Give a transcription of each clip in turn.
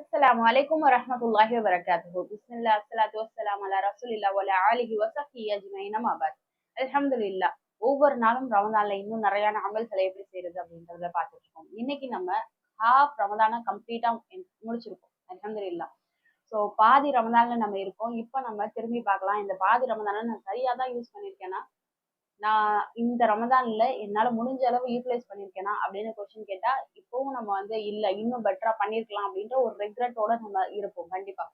அஸ்லாம் வலைக்கம் வரமத்துல்லாஹி வபரகாத்து பிஸ்மில்லா அஸ்லாத்து வசலாம் அலா ரசூலில்லா வல ஆலிஹி வசஃபி அஜ்மைன் அமாபாத் அல்ஹம்துலில்லா ஒவ்வொரு நாளும் ரமதான்ல இன்னும் நிறையான அமல்களை எப்படி செய்யறது அப்படின்றத பார்த்துட்டு இன்னைக்கு நம்ம ஹாஃப் ரமதான கம்ப்ளீட்டா முடிச்சிருக்கோம். அல்ஹம்துலில்லா ஸோ பாதி ரமதான்ல நம்ம இருக்கோம். இப்போ நம்ம திரும்பி பார்க்கலாம். இந்த பாதி ரமதான நான் சரியா தான் யூஸ் பண்ணியிருக்கேன்னா நான் இந்த ரமதான்ல என்னால முடிஞ்ச அளவு யூட்டிலைஸ் பண்ணியிருக்கேனா அப்படின்னு கொஸ்டின் கேட்டா இப்பவும் நம்ம வந்து இல்ல இன்னும் பெட்டரா பண்ணிருக்கலாம் அப்படின்ற ஒரு ரெக்ரெட்டோட நம்ம இருப்போம் கண்டிப்பா.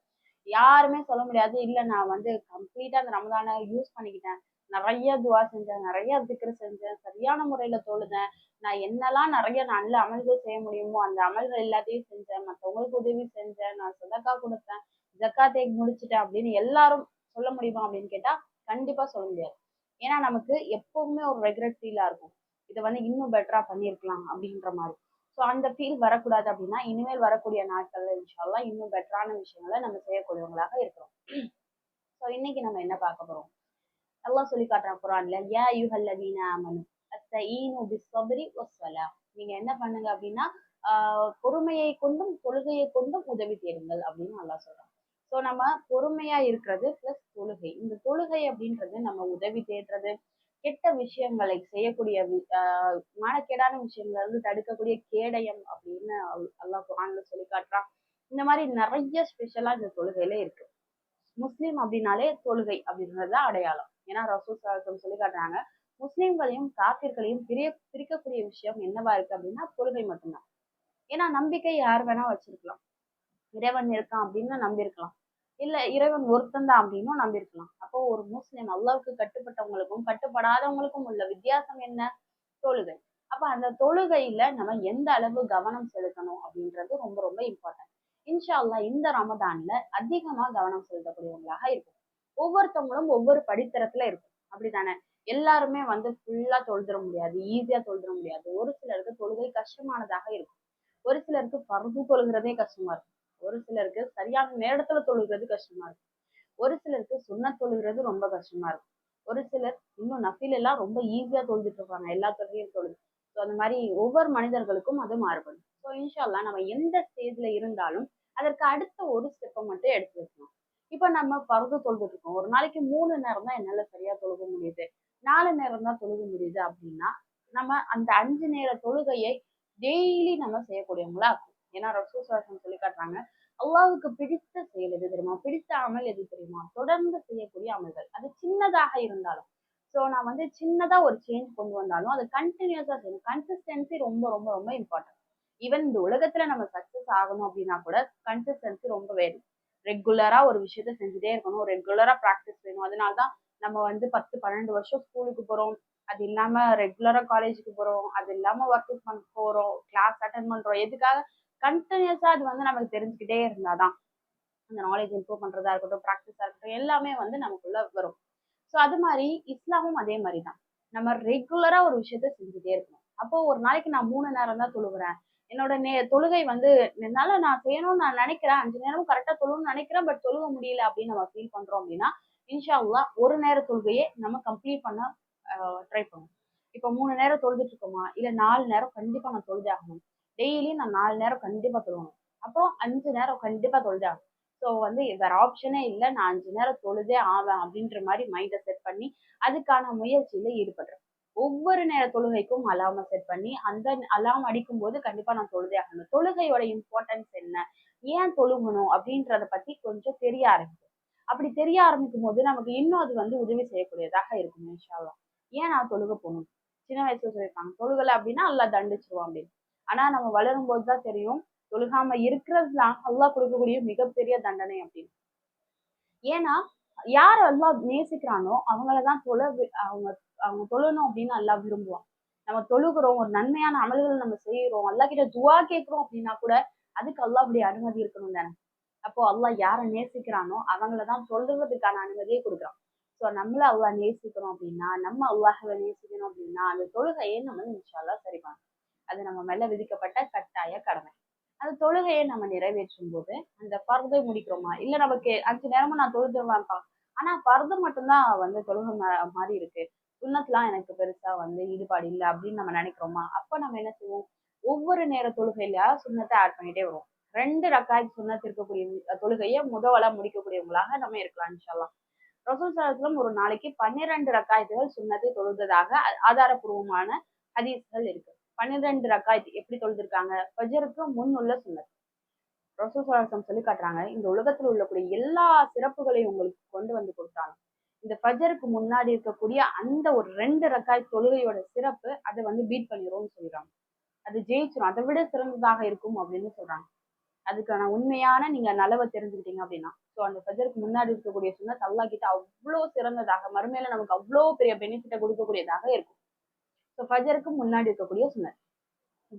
யாருமே சொல்ல முடியாது இல்ல நான் வந்து கம்ப்ளீட்டா அந்த ரமதானை யூஸ் பண்ணிக்கிட்டேன். நிறைய துவா செஞ்சேன் நிறைய திக்ரு செஞ்சேன் சரியான முறையில தொழுதேன். நான் என்னெல்லாம் நிறைய நல்ல அமல்கள் செய்ய முடியுமோ அந்த அமல்கள் எல்லாத்தையும் செஞ்சேன். மற்றவங்களுக்கு உதவி செஞ்சேன் நான் சதக்கா கொடுத்தேன் ஜக்காத்தை முடிச்சிட்டேன் அப்படின்னு எல்லாரும் சொல்ல முடியுமா அப்படின்னு கேட்டா கண்டிப்பா சொல்ல முடியாது. ஏன்னா நமக்கு எப்பவுமே ஒரு ரெகுலர் ஃபீலா இருக்கும். இதை வந்து இன்னும் பெட்டரா பண்ணியிருக்கலாம் அப்படின்ற மாதிரி. ஸோ அந்த ஃபீல் வரக்கூடாது அப்படின்னா இனிமேல் வரக்கூடிய நாட்கள் இன்ஷால்லாம் இன்னும் பெட்டரான விஷயங்களை நம்ம செய்யக்கூடியவங்களாக இருக்கிறோம். ஸோ இன்னைக்கு நம்ம என்ன பார்க்க போறோம்? அல்லாஹ் சொல்லி காட்டுறான் குரான்ல யா யுஹல்லதீன ஆமனு அஸ்தஈனு பிஸ்ஸப்ரி வஸ்ஸலா. நீங்க என்ன பண்ணுங்க அப்படின்னா பொறுமையை கொண்டும் தொழுகையை கொண்டும் உதவி தேடுங்கள் அப்படின்னு நல்லா சொல்றான். ஸோ நம்ம பொறுமையா இருக்கிறது பிளஸ் தொழுகை. இந்த தொழுகை அப்படின்றது நம்ம உதவி தேடுறது கெட்ட விஷயங்களை செய்யக்கூடிய ஆஹ் மானக்கேடான விஷயங்களை இருந்து தடுக்கக்கூடிய கேடயம் அப்படின்னு அல்லாஹ் குரான்ல சொல்லி காட்டுறான். இந்த மாதிரி நிறைய ஸ்பெஷலா இந்த தொழுகையில இருக்கு. முஸ்லீம் அப்படின்னாலே தொழுகை அப்படின்றது அடையாளம். ஏன்னா ரசூல் சாசம் சொல்லி காட்டுறாங்க முஸ்லீம்களையும் காப்பிர்களையும் பிரிய பிரிக்கக்கூடிய விஷயம் என்னவா இருக்கு அப்படின்னா தொழுகை மட்டும்தான். ஏன்னா நம்பிக்கை யார் வேணா வச்சிருக்கலாம். இறைவன் இருக்கான் அப்படின்னு நம்பியிருக்கலாம். இல்ல இறைவன் ஒருத்தன் தான் அப்படின்னும் நம்பியிருக்கலாம் அப்போ ஒரு முஸ்லிம் அல்லாவுக்கு கட்டுப்பட்டவங்களுக்கும் கட்டுப்படாதவங்களுக்கும் உள்ள வித்தியாசம் என்ன? தொழுகை. அப்ப அந்த தொழுகையில நம்ம எந்த அளவு கவனம் செலுத்தணும் அப்படின்றது ரொம்ப ரொம்ப இம்பார்ட்டன்ட் இன்ஷா அல்லா இந்த ரமதான்ல அதிகமா கவனம் செலுத்தக்கூடியவங்களாக இருக்கும். ஒவ்வொருத்தவங்களும் ஒவ்வொரு படித்தரத்துல இருக்கும். அப்படித்தானே? எல்லாருமே வந்து ஃபுல்லா தொழுதுற முடியாது ஈஸியா தொழுதுற முடியாது. ஒரு சிலருக்கு தொழுகை கஷ்டமானதாக இருக்கும். ஒரு சிலருக்கு பருது தொழுகிறதே கஷ்டமா இருக்கும். ஒரு சிலருக்கு சரியான நேரத்துல தொழுகிறது கஷ்டமா இருக்கும் ஒரு சிலருக்கு சுண்ண தொழுகிறது ரொம்ப கஷ்டமா இருக்கும் ஒரு சிலர் இன்னும் நஃபில் எல்லாம் ரொம்ப ஈஸியா தொழுதுட்டு இருப்பாங்க எல்லா தொழிலையும் தொழுது. ஸோ அந்த மாதிரி ஒவ்வொரு மனிதர்களுக்கும் அது மாறுபடும். ஸோ இன்ஷால்லா நம்ம எந்த ஸ்டேஜ்ல இருந்தாலும் அதற்கு அடுத்த ஒரு ஸ்டெப்பை மட்டும் எடுத்து வைக்கணும் இப்போ நம்ம பருது தொழுதுட்டு இருக்கோம். ஒரு நாளைக்கு மூணு நேரம் தான் என்னால சரியா தொழுக முடியுது. நாலு நேரம் தான் தொழுக முடியுது அப்படின்னா நம்ம அந்த அஞ்சு நேர தொழுகையை டெய்லி நம்ம செய்யக்கூடியவங்களா ஏன்னா ஏன்னா ரசூசாசம் சொல்லி காட்டுறாங்க அல்லாவுக்கு பிடித்த செயல் எது தெரியுமா? பிடித்த அமல் எது தெரியுமா? தொடர்ந்து செய்யக்கூடிய அமல்கள். அது சின்னதாக இருந்தாலும் ஸோ நான் வந்து சின்னதாக ஒரு சேஞ்ச் கொண்டு வந்தாலும் அது கண்டினியூஸாக செய்யணும். கன்சிஸ்டன்சி ரொம்ப ரொம்ப ரொம்ப இம்பார்ட்டன்ட் ஈவன் இந்த உலகத்தில் நம்ம சக்ஸஸ் ஆகணும் அப்படின்னா கூட கன்சிஸ்டன்சி ரொம்ப வேணும். ரெகுலராக ஒரு விஷயத்த செஞ்சுட்டே இருக்கணும். ரெகுலராக ப்ராக்டிஸ் வேணும். அதனால தான் நம்ம வந்து பத்து பன்னெண்டு வருஷம் ஸ்கூலுக்கு போகிறோம் அது இல்லாமல் ரெகுலராக காலேஜுக்கு போகிறோம் அது இல்லாமல் ஒர்க் பண்ண போகிறோம் கிளாஸ் அட்டன் பண்ணுறோம் எதுக்காக கண்டினியூஸா அது வந்து நமக்கு தெரிஞ்சுக்கிட்டே இருந்தாதான். அந்த நாலேஜ் இம்ப்ரூவ் பண்றதா இருக்கட்டும் ப்ராக்டிஸா இருக்கட்டும் எல்லாமே வந்து நமக்குள்ள வரும். ஸோ அது மாதிரி இஸ்லாமும் அதே மாதிரி தான் நம்ம ரெகுலரா ஒரு விஷயத்த செஞ்சுட்டே இருக்கணும். அப்போ ஒரு நாளைக்கு நான் மூணு நேரம் தான் தொழுகிறேன் என்னோட நே தொழுகை வந்து என்னால நான் செய்யணும்னு நான் நினைக்கிறேன். அஞ்சு நேரமும் கரெக்டா தொழுன்னு நினைக்கிறேன். பட் தொழுக முடியல அப்படின்னு நம்ம ஃபீல் பண்றோம் அப்படின்னா இன்ஷா அல்லா ஒரு நேர தொழுகையே நம்ம கம்ப்ளீட் பண்ண ட்ரை பண்ணுவோம். இப்போ மூணு நேரம் தொழுதுட்டு இருக்கோமா? இல்லை நாலு நேரம் கண்டிப்பா நான் தொழுதாகணும். டெய்லி நான் நாலு நேரம் கண்டிப்பா தொழுகணும் அப்புறம் அஞ்சு நேரம் கண்டிப்பா தொழுதே? ஆகணும் ஸோ வந்து வேற ஆப்ஷனே இல்லை. நான் அஞ்சு நேரம் தொழுதே ஆவேன் அப்படின்ற மாதிரி மைண்டை செட் பண்ணி அதுக்கான முயற்சியில ஈடுபடுறேன். ஒவ்வொரு நேர தொழுகைக்கும் அலாம செட் பண்ணி அந்த அலாம் அடிக்கும் போது கண்டிப்பா நான் தொழுதே ஆகணும். தொழுகையோட இம்பார்ட்டன்ஸ் என்ன? ஏன் தொழுகணும் அப்படின்றத பத்தி கொஞ்சம் தெரிய ஆரம்பிக்கும். அப்படி தெரிய ஆரம்பிக்கும் போது நமக்கு இன்னும் அது வந்து உதவி செய்யக்கூடியதாக இருக்கும் இன்ஷால்லாம் ஏன் நான் தொழுக போகணும்? சின்ன வயசுல சொல்லியிருப்பாங்க தொழுகலை அப்படின்னா எல்லாம் தண்டிச்சிருவோம் அப்படின்னு. ஆனா நம்ம வளரும் போதுதான் தெரியும். தொழுகாம இருக்கிறது தான் அல்லா கொடுக்கக்கூடிய மிகப்பெரிய தண்டனை அப்படின்னு. ஏன்னா யார் அல்லா நேசிக்கிறானோ அவங்களதான் தொழ அவங்க அவங்க தொழணும் அப்படின்னு அல்லா விரும்புவான். நம்ம தொழுகிறோம் ஒரு நன்மையான அமல்கள் நம்ம செய்யறோம் அல்லா கிட்ட துவா கேட்கிறோம் அப்படின்னா கூட அதுக்கு அல்லாவுடைய அனுமதி இருக்கணும் தானே. அப்போ அல்லாஹ் யாரை நேசிக்கிறானோ அவங்களதான் சொல்றதுக்கான அனுமதியை கொடுக்குறான். ஸோ நம்மள அல்லா நேசிக்கிறோம் அப்படின்னா நம்ம அல்லாஹவை நேசிக்கணும் அப்படின்னா அந்த தொழுகையை நம்ம இன்ஷால்லா சரி பண்ணணும். அது நம்ம மேல விதிக்கப்பட்ட கட்டாய கடமை. அந்த தொழுகையை நம்ம நிறைவேற்றும் போது அந்த பருதை முடிக்கிறோமா? இல்ல நமக்கு அஞ்சு நேரமும் நான் தொழுதுருவேன்ப்பா ஆனா பருது மட்டும்தான் வந்து தொழுகை மாதிரி இருக்கு. சுண்ணத்துலாம் எனக்கு பெருசா வந்து ஈடுபாடு இல்லை அப்படின்னு நம்ம நினைக்கிறோமா? அப்ப நம்ம என்ன செய்வோம்? ஒவ்வொரு நேர தொழுகையில சுண்ணத்தை ஆட் பண்ணிட்டே வருவோம். ரெண்டு ரக்காய் சுண்ணத்து இருக்கக்கூடிய தொழுகையை முதவலா முடிக்கக்கூடியவங்களாக நம்ம இருக்கலாம் சொல்லலாம் ரசூல் சலாத்துல ஒரு நாளைக்கு பன்னிரண்டு ரக்காயத்துகள் சுண்ணத்தை தொழுததாக ஆதாரபூர்வமான ஹதீஸ்கள் இருக்கு. பன்னிரெண்டு ரக்காயத் எப்படி தொழுதிருக்காங்க? ஃபஜருக்கு முன் உள்ள சுண்ணத். ரசூல் சொல்லி காட்டுறாங்க இந்த உலகத்தில் உள்ளக்கூடிய எல்லா சிறப்புகளையும் உங்களுக்கு கொண்டு வந்து கொடுத்தாங்க. இந்த ஃபஜருக்கு முன்னாடி இருக்கக்கூடிய அந்த ஒரு ரெண்டு ரக்காய் தொழுகையோட சிறப்பு அதை வந்து பீட் பண்ணிடும்னு சொல்றாங்க அது ஜெயிச்சிடும் அதை விட சிறந்ததாக இருக்கும் அப்படின்னு சொல்றாங்க. அதுக்கான உண்மையான நீங்க நலவை தெரிஞ்சுக்கிட்டீங்க அப்படின்னா ஸோ அந்த ஃபஜருக்கு முன்னாடி இருக்கக்கூடிய சுண்ணத் அல்லா கிட்ட அவ்வளோ சிறந்ததாக மறுமையில நமக்கு அவ்வளோ பெரிய பெனிஃபிட்டை கொடுக்கக்கூடியதாக இருக்கும். ஸோ ஃபஜருக்கு முன்னாடி இருக்கக்கூடிய சுனர்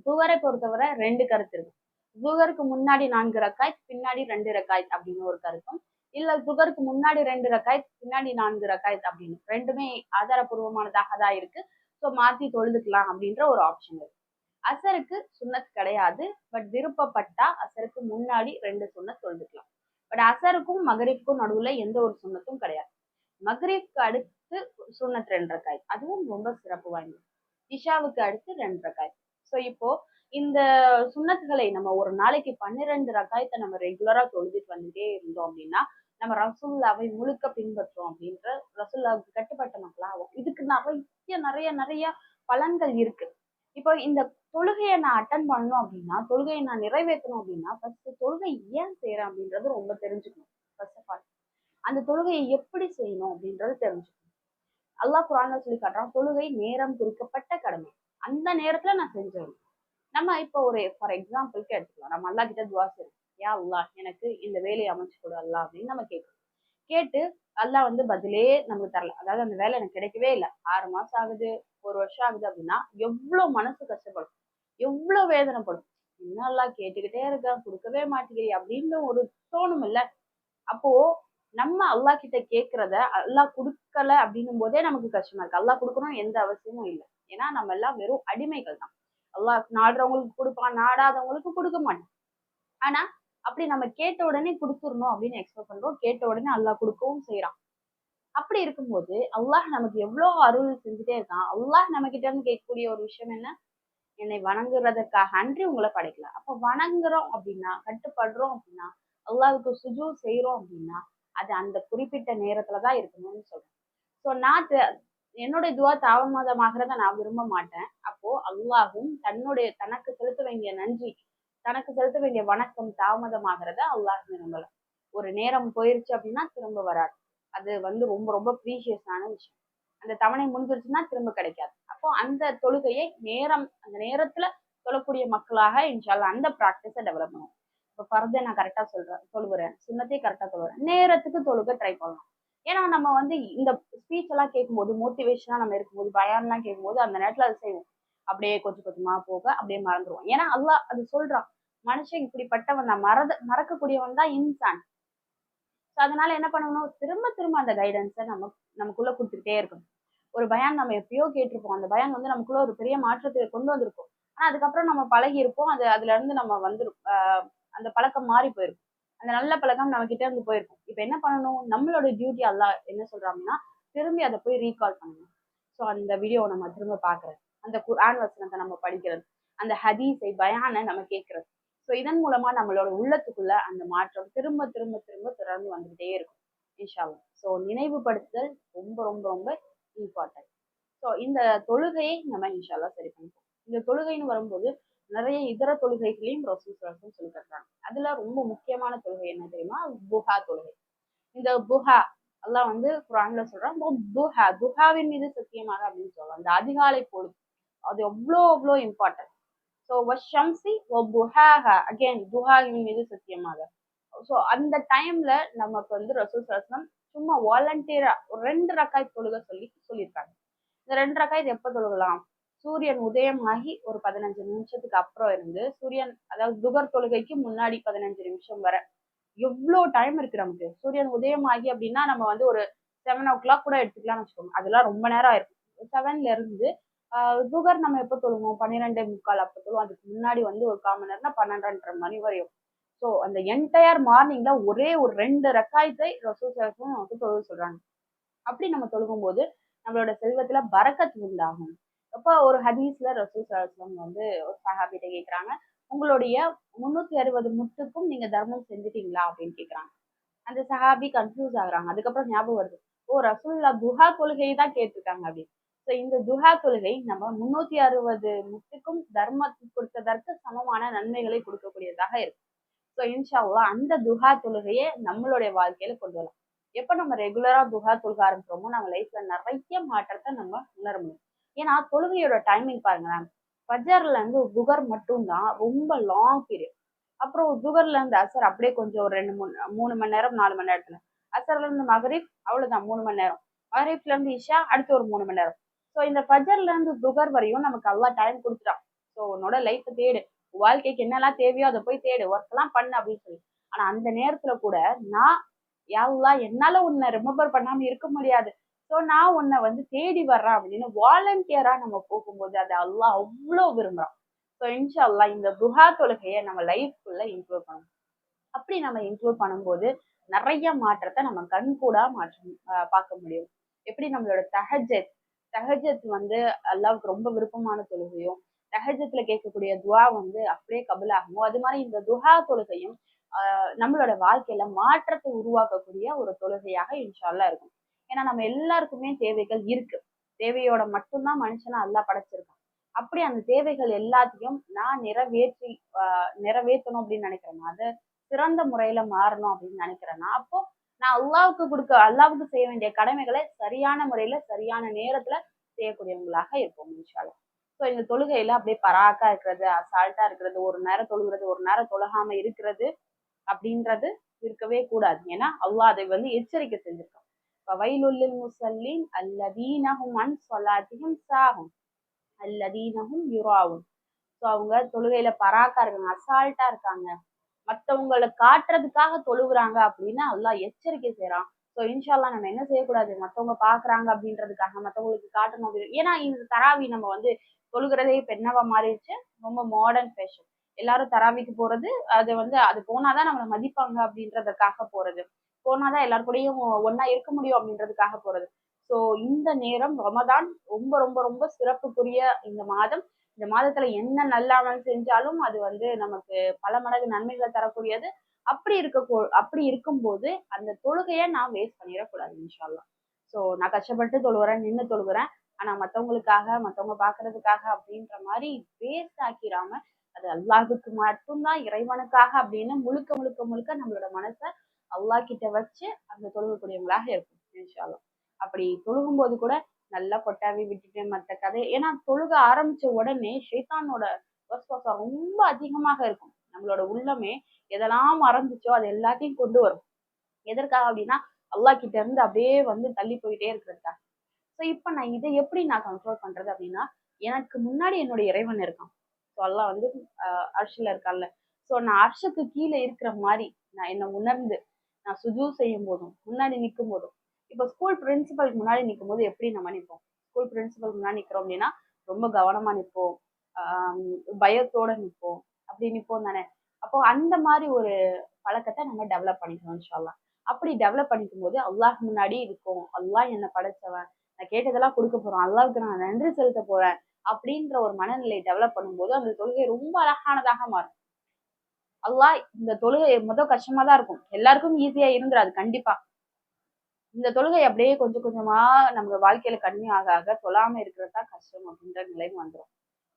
துவரை பொறுத்தவரை ரெண்டு கருத்து இருக்கு. துகருக்கு முன்னாடி நான்கு ரக்காய் பின்னாடி ரெண்டு ரக்காய் அப்படின்னு ஒரு கருத்தும். இல்ல துகருக்கு முன்னாடி ரெண்டு ரக்காய் பின்னாடி நான்கு ரக்காய் அப்படின்னு. ரெண்டுமே ஆதாரபூர்வமானதாக தான் இருக்கு. ஸோ மாத்தி தொழுதுக்கலாம் அப்படின்ற ஒரு ஆப்ஷன் இருக்கு. அசருக்கு சுண்ணத் கிடையாது. பட் விருப்பப்பட்டா அசருக்கு முன்னாடி ரெண்டு சுண்ணத் தொழுதுக்கலாம். பட் அசருக்கும் மகரிப்க்கும் நடுவுல எந்த ஒரு சுண்ணத்தும் கிடையாது. மகரிப்க்கு அடுத்து சுண்ணத் ரெண்டு ரக்காய் அதுவும் ரொம்ப சிறப்பு வாய்ந்தது. இஷாவுக்கு அடுத்து ரெண்டு ரகாய். ஸோ இப்போ இந்த சுண்ணத்துகளை நம்ம ஒரு நாளைக்கு பன்னிரெண்டு ரகாயத்தை நம்ம ரெகுலரா தொழுதுட்டு வந்துட்டே இருந்தோம் அப்படின்னா நம்ம ரசுல்லாவை முழுக்க பின்பற்றோம் அப்படின்ற ரசுல்லாவுக்கு கட்டுப்பட்ட மக்களாகும் இதுக்கு நிறைய நிறைய நிறைய பலன்கள் இருக்கு. இப்போ இந்த தொழுகையை நான் அட்டன் பண்ணணும் அப்படின்னா தொழுகையை நான் நிறைவேற்றணும் அப்படின்னா ஃபர்ஸ்ட் தொழுகை ஏன் செய்யறேன் அப்படின்றது ரொம்ப தெரிஞ்சுக்கணும் ஃபர்ஸ்ட் ஆஃப் ஆல் அந்த தொழுகையை எப்படி செய்யணும் அப்படின்றது தெரிஞ்சுக்கணும். அல்லாஹ் குரான்ல சொல்லி காட்டுறான் தொழுகை நேரம் குறிக்கப்பட்ட கடமை. அந்த நேரத்துல நான் செஞ்சேன் நம்ம இப்போ ஒரு ஃபார் எக்ஸாம்பிளுக்கு எடுத்துக்கலாம். நம்ம அல்லா கிட்ட துவா செய்யணும் யா அல்லா எனக்கு இந்த வேலையை அமைச்சு கொடு அல்லா அப்படின்னு நம்ம கேட்கணும் கேட்டு அல்லா வந்து பதிலே நமக்கு தரல. அதாவது அந்த வேலை எனக்கு கிடைக்கவே இல்லை. ஆறு மாசம் ஆகுது ஒரு வருஷம் ஆகுது அப்படின்னா எவ்வளவு மனசு கஷ்டப்படும். எவ்வளவு வேதனைப்படும். என்ன எல்லாம் கேட்டுக்கிட்டே இருக்கேன் கொடுக்கவே மாட்டேங்கிறீ அப்படின்னு ஒரு தோணும் இல்லை. அப்போ நம்ம அல்லாஹ் கிட்ட கேட்கறத அல்லாஹ் கொடுக்கல அப்படின்னும் போதே நமக்கு கஷ்டமா இருக்கு. அல்லாஹ் கொடுக்கணும் எந்த அவசியமும் இல்லை. ஏன்னா நம்ம எல்லாம் வெறும் அடிமைகள் தான். அல்லாஹ் நாடுறவங்களுக்கு கொடுப்பான் நாடாதவங்களுக்கு கொடுக்க மாட்டான். ஆனா அப்படி நம்ம கேட்ட உடனே கொடுத்துடணும் அப்படின்னு எக்ஸ்பெக்ட் பண்றோம். கேட்ட உடனே அல்லாஹ் கொடுக்கவும் செய்யறான் அப்படி இருக்கும்போது அல்லாஹ் நமக்கு எவ்வளவு அருள் செஞ்சுட்டே இருக்கான். அல்லாஹ் நம்ம கிட்ட இருந்து கேட்கக்கூடிய ஒரு விஷயம் என்ன? என்னை வணங்குறதற்காக அன்றி உங்களை படைக்கல. அப்ப வணங்குறோம் அப்படின்னா கட்டுப்படுறோம் அப்படின்னா அல்லாவுக்கு சுஜு செய்யறோம் அப்படின்னா அது அந்த குறிப்பிட்ட நேரத்துலதான் இருக்கணும்னு சொல்றேன். ஸோ நான் என்னுடைய துவா தாமதமாகிறத நான் விரும்ப மாட்டேன். அப்போ அல்லாஹும் தன்னுடைய தனக்கு செலுத்த வேண்டிய நன்றி தனக்கு செலுத்த வேண்டிய வணக்கம் தாமதமாகிறத அல்லாஹ் விரும்பல. ஒரு நேரம் போயிருச்சு அப்படின்னா திரும்ப வராது. அது வந்து ரொம்ப ரொம்ப ப்ரீஷியஸான விஷயம். அந்த தவணை முடிஞ்சிருச்சுன்னா திரும்ப கிடைக்காது. அப்போ அந்த தொழுகையை நேரம் அந்த நேரத்துல சொல்லக்கூடிய மக்களாக இன்ஷால்லா அந்த ப்ராக்டிஸை டெவலப் பண்ணுவோம். இப்போ ஃபர்தே நான் கரெக்டாக சொல்றேன் தொழுகிறேன் சுண்ணத்தையும் கரெக்டாக சொல்லுவேன் நேரத்துக்கு தொழுக ட்ரை பண்ணலாம். ஏன்னா நம்ம வந்து இந்த ஸ்பீச் எல்லாம் கேட்கும்போது மோட்டிவேஷனா நம்ம இருக்கும்போது பயான்லாம் கேட்கும்போது அந்த நேரத்தில் அது செய்வோம். அப்படியே கொஞ்சம் கொஞ்சமாக போக அப்படியே மறந்துடுவோம் ஏன்னா அல்லாஹ் அது சொல்றான் மனுஷன் இப்படிப்பட்டவன் தான் மறத மறக்கக்கூடியவன் தான் இன்சான். ஸோ அதனால என்ன பண்ணணும்? திரும்ப திரும்ப அந்த கைடன்ஸை நம்ம நமக்குள்ள கொடுத்துக்கிட்டே இருக்கணும். ஒரு பயான் நம்ம எப்பயோ கேட்டிருப்போம். அந்த பயான் வந்து நமக்குள்ள ஒரு பெரிய மாற்றத்தை கொண்டு வந்திருக்கோம். ஆனா அதுக்கப்புறம் நம்ம பழகி இருப்போம் அது அதுல இருந்து நம்ம வந்துடும் அந்த பழக்கம் மாறி போயிருக்கும். அந்த நல்ல பழக்கம் நம்ம கிட்ட இருந்து போயிருக்கும். இப்போ என்ன பண்ணணும்? நம்மளோட டியூட்டி அல்லா என்ன சொல்றாங்கன்னா திரும்பி அதை போய் ரீகால் பண்ணணும் ஸோ அந்த வீடியோவை நம்ம திரும்ப பார்க்குறது அந்த குரான் வசனத்தை நம்ம படிக்கிறது. அந்த ஹதீஸை பயானை நம்ம கேட்கறது ஸோ இதன் மூலமா நம்மளோட உள்ளத்துக்குள்ள அந்த மாற்றம் திரும்ப திரும்ப திரும்ப தொடர்ந்து வந்துகிட்டே இருக்கும். இன்ஷால்லா ஸோ நினைவுபடுத்துதல் ரொம்ப ரொம்ப ரொம்ப இம்பார்ட்டன்ட் ஸோ இந்த தொழுகையை நம்ம இன்ஷால்லா சரி பண்ணிப்போம். இந்த தொழுகைன்னு வரும்போது நிறைய இதர தொழுகைகளையும் ரசூல் சலாசம் சொல்லி தர்றாங்க. அதுல ரொம்ப முக்கியமான தொழுகை என்ன தெரியுமா? புஹா தொழுகை. இந்த புஹா எல்லாம் வந்து குரான்ல சொல்றான் புஹா துஹாவின் மீது சத்தியமாக அப்படின்னு சொல்லலாம் அந்த அதிகாலை பொழுது அது எவ்வளோ அவ்வளோ இம்பார்ட்டன்ட் ஸோ வஷம்சி ஒ புஹாஹா அகேன் புஹாவின் மீது சத்தியமாக. ஸோ அந்த டைம்ல நமக்கு வந்து ரசூல் சலாசம் சும்மா வாலண்டியரா ஒரு ரெண்டு ரக்காய் தொழுக சொல்லி சொல்லியிருக்காங்க. இந்த ரெண்டு ரக்காய் எப்போ தொழுகலாம்? சூரியன் உதயமாகி ஒரு பதினஞ்சு நிமிஷத்துக்கு அப்புறம் இருந்து சூரியன் அதாவது துகர் தொழுகைக்கு முன்னாடி பதினஞ்சு நிமிஷம் வர எவ்வளோ டைம் இருக்கு நமக்கு சூரியன் உதயமாகி அப்படின்னா நம்ம வந்து ஒரு செவன் ஓ கிளாக் கூட எடுத்துக்கலாம்னு வச்சுக்கோங்க அதெல்லாம் ரொம்ப நேரம் ஆயிருக்கும் செவன்ல இருந்து துகர் நம்ம எப்போ தொழுவோம் பன்னிரெண்டே முக்கால் அப்போ தொழுவோம் அதுக்கு முன்னாடி வந்து ஒரு காமன் நேரம்னா பன்னெண்டரை மணி வரையும் ஸோ அந்த என்டையர் மார்னிங்ல ஒரே ஒரு ரெண்டு ரக்காயத்தை ரசூல் நமக்கு தொழுக சொல்றாங்க அப்படி நம்ம தொழுகும் போது நம்மளோட செல்வத்துல பறக்கத்து உண்டாகும் அப்போ ஒரு ஹதீஸ்ல ரசூல் சலாஸ்லாம் வந்து ஒரு சஹாபிட்ட கேட்குறாங்க உங்களுடைய முன்னூத்தி அறுபது முட்டுக்கும் நீங்க தர்மம் செஞ்சுட்டீங்களா அப்படின்னு கேட்குறாங்க அந்த சஹாபி கன்ஃபியூஸ் ஆகுறாங்க. அதுக்கப்புறம் ஞாபகம் வருது. ஓ ரசூல்லா துஹா தொழுகையை தான் கேட்டிருக்காங்க அப்படின்னு. ஸோ இந்த துஹா தொழுகை நம்ம முன்னூத்தி அறுபது முட்டுக்கும் தர்மத்தை கொடுத்ததற்கு சமமான நன்மைகளை கொடுக்கக்கூடியதாக இருக்கு. ஸோ இன்ஷால்லா அந்த துஹா தொழுகையை நம்மளுடைய வாழ்க்கையில கொண்டு வரலாம். எப்போ நம்ம ரெகுலரா துஹா தொழுக ஆரம்பிச்சோமோ நம்ம லைஃப்ல நிறைய மாற்றத்தை நம்ம உணர முடியும். ஏன்னா தொழுகையோட டைமிங் பாருங்களேன். பஜார்ல இருந்து துகர் மட்டும்தான் ரொம்ப லாங் பீரியட் அப்புறம் துகர்ல இருந்து அசர் அப்படியே கொஞ்சம் ஒரு ரெண்டு மூணு மூணு மணி நேரம் நாலு மணி நேரத்துல. அசர்ல இருந்து மகரீப் அவ்வளவுதான் மூணு மணி நேரம். மகரீப்ல இருந்து இஷா அடுத்து ஒரு மூணு மணி நேரம். ஸோ இந்த பஜர்ல இருந்து துகர் வரையும் நமக்கு எல்லா டைம் கொடுத்துட்டான். ஸோ உன்னோட லைஃப் தேடு. வாழ்க்கைக்கு என்னெல்லாம் தேவையோ அதை போய் தேடு. ஒர்க் எல்லாம் பண்ணு அப்படின்னு சொல்லி. ஆனா அந்த நேரத்துல கூட நான் யாருலா என்னால உன்னை ரிமெம்பர் பண்ணாம இருக்க முடியாது. ஸோ நான் உன்னை வந்து தேடி வர்றேன் அப்படின்னு வாலண்டியரா நம்ம போகும்போது அதை அல்லாஹ் அவ்வளோ விரும்புறான். ஸோ இன்ஷால்லா இந்த துஹா தொழுகையை நம்ம லைஃப்குள்ள இன்க்ளூட் பண்ணணும். அப்படி நம்ம இன்க்ளூட் பண்ணும்போது நிறைய மாற்றத்தை நம்ம கண் கூட மாற்றம் பார்க்க முடியும். எப்படி நம்மளோட தஹஜத் தஹஜத் வந்து அல்லாவுக்கு ரொம்ப விருப்பமான தொழுகையும் தஹஜத்துல கேட்கக்கூடிய துவா வந்து அப்படியே கபலாகுமோ. அது மாதிரி இந்த துஹா தொழுகையும் நம்மளோட வாழ்க்கையில மாற்றத்தை உருவாக்கக்கூடிய ஒரு தொழுகையாக இன்ஷால்லா இருக்கும். ஏன்னா நம்ம எல்லாருக்குமே தேவைகள் இருக்கு. தேவையோட மட்டும்தான் மனுஷனை அல்லா படைச்சிருக்கான். அப்படி அந்த தேவைகள் எல்லாத்தையும் நான் நிறைவேற்றி நிறைவேற்றணும் அப்படின்னு நினைக்கிறேன்னா அது சிறந்த முறையில மாறணும் அப்படின்னு நினைக்கிறேன்னா அப்போ நான் அல்லாவுக்கு கொடுக்க அல்லாவுக்கு செய்ய வேண்டிய கடமைகளை சரியான முறையில சரியான நேரத்துல செய்யக்கூடியவங்களாக இருப்போம் இன்ஷால்லா ஸோ இந்த தொழுகையில அப்படியே பராக்கா இருக்கிறது அசால்ட்டா இருக்கிறது ஒரு நேரம் தொழுகிறது ஒரு நேரம் தொழுகாம இருக்கிறது அப்படின்றது இருக்கவே கூடாது. ஏன்னா அல்லாஹ் அதை வந்து எச்சரிக்கை செஞ்சிருக்கான். வயலுள்ளில் முசல்லின் அல்லதீனஹும் அன் சொல்லாத்தியும் சாகும் அல்லதீனஹும் யுராவும் ஸோ அவங்க தொழுகையில பராக்கா இருக்காங்க அசால்ட்டா இருக்காங்க. மற்றவங்களை காட்டுறதுக்காக தொழுகுறாங்க அப்படின்னு அல்லாஹ் எச்சரிக்கை செய்யறான் ஸோ இன்ஷால்லா நம்ம என்ன செய்யக்கூடாது? மற்றவங்க பாக்குறாங்க அப்படின்றதுக்காக மற்றவங்களுக்கு காட்டணும் அப்படின்னு. ஏன்னா இந்த தராவி நம்ம வந்து தொழுகிறதே இப்போ என்னவா மாறிடுச்சு? ரொம்ப மாடர்ன் ஃபேஷன் எல்லாரும் தராவிக்கு போறது அது வந்து அது போனாதான் நம்மளை மதிப்பாங்க அப்படின்றதுக்காக போறது. போனாதான் எல்லாரு கூடயும் ஒன்னா இருக்க முடியும் அப்படின்றதுக்காக போறது. ஸோ இந்த நேரம் ரமதான் ரொம்ப ரொம்ப ரொம்ப சிறப்புக்குரிய இந்த மாதம். இந்த மாதத்துல என்ன நல்ல செஞ்சாலும் அது வந்து நமக்கு பல மடங்கு நன்மைகளை தரக்கூடியது. அப்படி இருக்க அப்படி இருக்கும்போது அந்த தொழுகையை நான் வேஸ்ட் பண்ணிடக்கூடாது இன்ஷால்லாம் ஸோ நான் கஷ்டப்பட்டு தொழுகிறேன் நின்று தொழுகிறேன் ஆனா மத்தவங்களுக்காக மத்தவங்க பாக்குறதுக்காக அப்படின்ற மாதிரி வேஸ்ட் ஆக்கிராம அது அல்லாஹுக்கு மட்டும்தான் இறைவனுக்காக அப்படின்னு முழுக்க முழுக்க முழுக்க நம்மளோட மனசை அல்லா கிட்ட வச்சு அந்த தொழுகக்கூடியவங்களாக இருக்கும் இன்ஷால்லாம் அப்படி தொழுகும் போது கூட நல்லா கொட்டாவி விட்டுட்டு மற்ற கதை ஏன்னா தொழுக ஆரம்பிச்ச உடனே ஷைத்தானோட வசுவாசம் ரொம்ப அதிகமாக இருக்கும். நம்மளோட உள்ளமே எதெல்லாம் மறந்துச்சோ அது எல்லாத்தையும் கொண்டு வரும். எதற்காக அப்படின்னா அல்லா கிட்ட இருந்து அப்படியே வந்து தள்ளி போயிட்டே இருக்கிறதுக்காக. ஸோ இப்போ நான் இதை எப்படி நான் கண்ட்ரோல் பண்றது அப்படின்னா எனக்கு முன்னாடி என்னுடைய இறைவன் இருக்கான். ஸோ அல்லா வந்து அர்ஷில் இருக்கான்ல. ஸோ நான் அர்ஷத்துக்கு கீழே இருக்கிற மாதிரி நான் என்னை உணர்ந்து நான் சுஜூ செய்யும் போதும் முன்னாடி நிற்கும் போதும் இப்போ ஸ்கூல் பிரின்சிபலுக்கு முன்னாடி நிற்கும் போது எப்படி நம்ம நிற்போம் ஸ்கூல் பிரின்சிபல் முன்னாடி நிற்கிறோம் அப்படின்னா ரொம்ப கவனமாக நிற்போம் பயத்தோட நிற்போம் அப்படி நிற்போம் தானே? அப்போ அந்த மாதிரி ஒரு பழக்கத்தை நம்ம டெவலப் பண்ணிக்கணும் இன்ஷால்லா அப்படி டெவலப் பண்ணிக்கும் போது அல்லாஹ் முன்னாடி இருக்கும். அல்லாஹ் என்ன படைச்சவன். நான் கேட்டதெல்லாம் கொடுக்க போறோம். அல்லாவுக்கு நான் நன்றி செலுத்த போறேன். அப்படின்ற ஒரு மனநிலை டெவலப் பண்ணும்போது அந்த தொழுகை ரொம்ப அழகானதாக மாறும். அல்லாஹ் இந்த தொழுகை மொதல் கஷ்டமா தான் இருக்கும். எல்லாருக்கும் ஈஸியா இருந்துடாது கண்டிப்பா. இந்த தொழுகை அப்படியே கொஞ்சம் கொஞ்சமா நம்ம வாழ்க்கையில கண்ணி ஆக ஆக தொழாம இருக்கிறது தான் கஷ்டம் அப்படின்ற நிலைமை வந்துடும்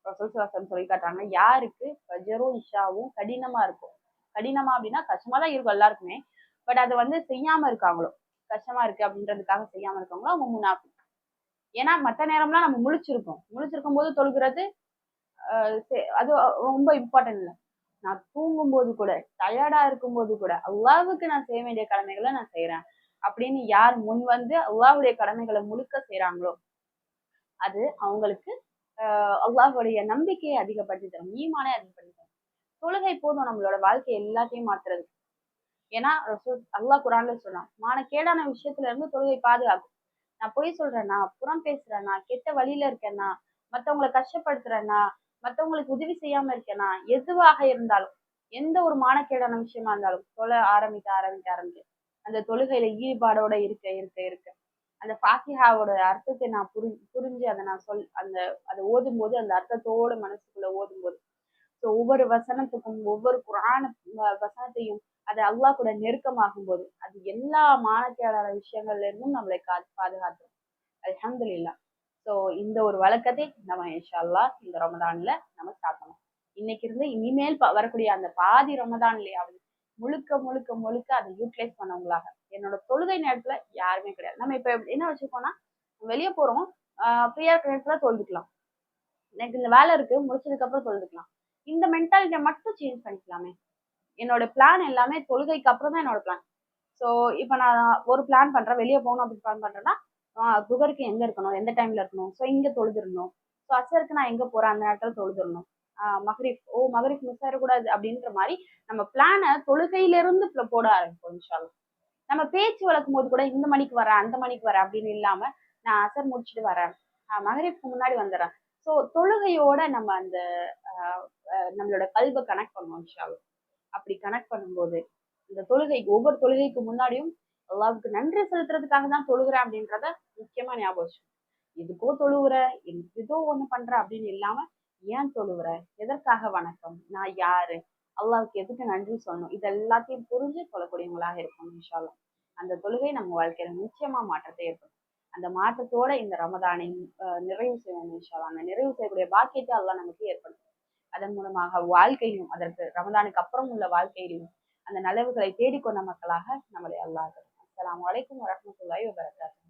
ரசூல் சொல்லி காட்டுறாங்க யாருக்கு? பஜரும் இஷாவும் கடினமா இருக்கும். கடினமா அப்படின்னா கஷ்டமா தான் இருக்கும் எல்லாருக்குமே. பட் அதை வந்து செய்யாம இருக்காங்களோ? கஷ்டமா இருக்கு அப்படின்றதுக்காக செய்யாம இருக்காங்களோ அவங்க முன்னாஃபி ஏன்னா மற்ற நேரம்லாம் நம்ம முழிச்சிருக்கோம் முழிச்சிருக்கும் போது தொழுகிறது அது ரொம்ப இம்பார்ட்டன்ட் இல்லை. நான் தூங்கும் போது கூட டயர்டா இருக்கும் போது கூட அல்லாவுக்கு நான் செய்ய வேண்டிய கடமைகளை நான் செய்யறேன் அப்படின்னு யார் முன் வந்து அல்லாவுடைய கடமைகளை முழுக்க செய்யறாங்களோ அது அவங்களுக்கு அல்லாஹுடைய நம்பிக்கையை அதிகப்படுத்தி தரும் ஈமானே அதிகப்படுத்தி தரும். தொழுகை போதும் நம்மளோட வாழ்க்கை எல்லாத்தையும் மாத்துறது. ஏன்னா அல்லாஹ் குரான்ல சொன்னான் மான கேடான விஷயத்துல இருந்து தொழுகை பாதுகாக்கும். நான் பொய் சொல்றேன்னா புறம் பேசுறேன்னா கெட்ட வழியில இருக்கேன்னா மத்தவங்களை கஷ்டப்படுத்துறேன்னா மத்தவங்களுக்கு உதவி செய்யாம இருக்கேனா? எதுவாக இருந்தாலும் எந்த ஒரு மானக்கேடான விஷயமா இருந்தாலும் தொலை ஆரம்பிக்க ஆரம்பிக்க ஆரம்பிக்க. அந்த தொழுகையில ஈடுபாடோட இருக்க இருக்க இருக்க. அந்த ஃபாத்திஹாவோட அர்த்தத்தை நான் புரி புரிஞ்சு அதை நான் சொல் அந்த அதை ஓதும் போது அந்த அர்த்தத்தோட மனசுக்குள்ள ஓதும் போது ஸோ ஒவ்வொரு வசனத்துக்கும் ஒவ்வொரு குரான வசனத்தையும் அது அல்லாஹ் கூட நெருக்கமாகும் போது அது எல்லா மானக்கேடான விஷயங்கள்ல இருந்தும் நம்மளை கா பாதுகாத்துரும் அல்ஹம்துலில்லா ஸோ இந்த ஒரு வழக்கத்தை நம்ம இன்ஷா இந்த ரமதான்ல நம்ம ஸ்டார்ட் பண்ணோம் இன்னைக்கு இருந்து இனிமேல் வரக்கூடிய அந்த பாதி ரமதான்லயாவது முழுக்க முழுக்க முழுக்க அதை யூட்டிலைஸ் பண்ணவங்களாக. என்னோட தொழுகை நேரத்துல யாருமே கிடையாது. நம்ம இப்ப என்ன வச்சுக்கோன்னா வெளியே போறோம் ஃப்ரீயா இருக்கிற நேரத்துல தொழுதுக்கலாம். எனக்கு இந்த வேலை இருக்கு முடிச்சதுக்கு அப்புறம் தொழுதுக்கலாம். இந்த மென்டாலிட்டியை மட்டும் சேஞ்ச் பண்ணிக்கலாமே. என்னோட பிளான் எல்லாமே தொழுகைக்கு அப்புறம் தான் என்னோட பிளான் ஸோ இப்போ நான் ஒரு பிளான் பண்றேன் வெளியே போகணும் அப்படி பிளான் பண்றேன்னா புகருக்கு எங்க இருக்கணும்? எந்த டைம்ல இருக்கணும்? ஸோ இங்க தொழுதுடணும் ஸோ அசருக்கு நான் எங்க போறேன்? அந்த நேரத்துல தொழுதுடணும் மகரிஃப் ஓ மகரிஃப் மிஸ் ஆயிடக்கூடாது அப்படின்ற மாதிரி நம்ம பிளானை தொழுகையிலிருந்து போட ஆரம்பிப்போம் இன்ஷால்லாம் நம்ம பேச்சு வளர்க்கும் போது கூட இந்த மணிக்கு வரேன் அந்த மணிக்கு வரேன் அப்படின்னு இல்லாம நான் அசர் முடிச்சுட்டு வரேன். மகரிஃப்க்கு முன்னாடி வந்துடுறேன். ஸோ தொழுகையோட நம்ம அந்த நம்மளோட கல்வை கனெக்ட் பண்ணுவோம் இன்ஷால்லாம் அப்படி கனெக்ட் பண்ணும்போது இந்த தொழுகைக்கு ஒவ்வொரு தொழுகைக்கு முன்னாடியும் அல்லாவுக்கு நன்றி செலுத்துறதுக்காக தான் தொழுகிறேன் அப்படின்றத முக்கியமா ஞாபகம் இதுக்கோ தொழுவுற ஏதோ ஒண்ணு பண்ற அப்படின்னு இல்லாம ஏன் தொழுவுற? எதற்காக வணக்கம்? நான் யாரு? அல்லாவுக்கு எதுக்கு நன்றி சொல்லணும்? இது எல்லாத்தையும் புரிஞ்சு சொல்லக்கூடியவங்களாக இருக்கும் இன்ஷால்லாம் அந்த தொழுகை நம்ம வாழ்க்கையில நிச்சயமா மாற்றத்தை ஏற்படும் அந்த மாற்றத்தோட இந்த ரமதானை நிறைவு செய்வோம் இன்ஷால்லாம் அந்த நிறைவு செய்யக்கூடிய பாக்கியத்தை எல்லாம் நமக்கு ஏற்படுத்தும். அதன் மூலமாக வாழ்க்கையிலும் அதற்கு ரமதானுக்கு அப்புறம் உள்ள வாழ்க்கையிலும் அந்த நலவுகளை தேடிக்கொண்ட மக்களாக நம்மளை அல்லாஹ் அஸ்லாம் வலைக்கம் வரமத்துல்லாய் வரகாத்து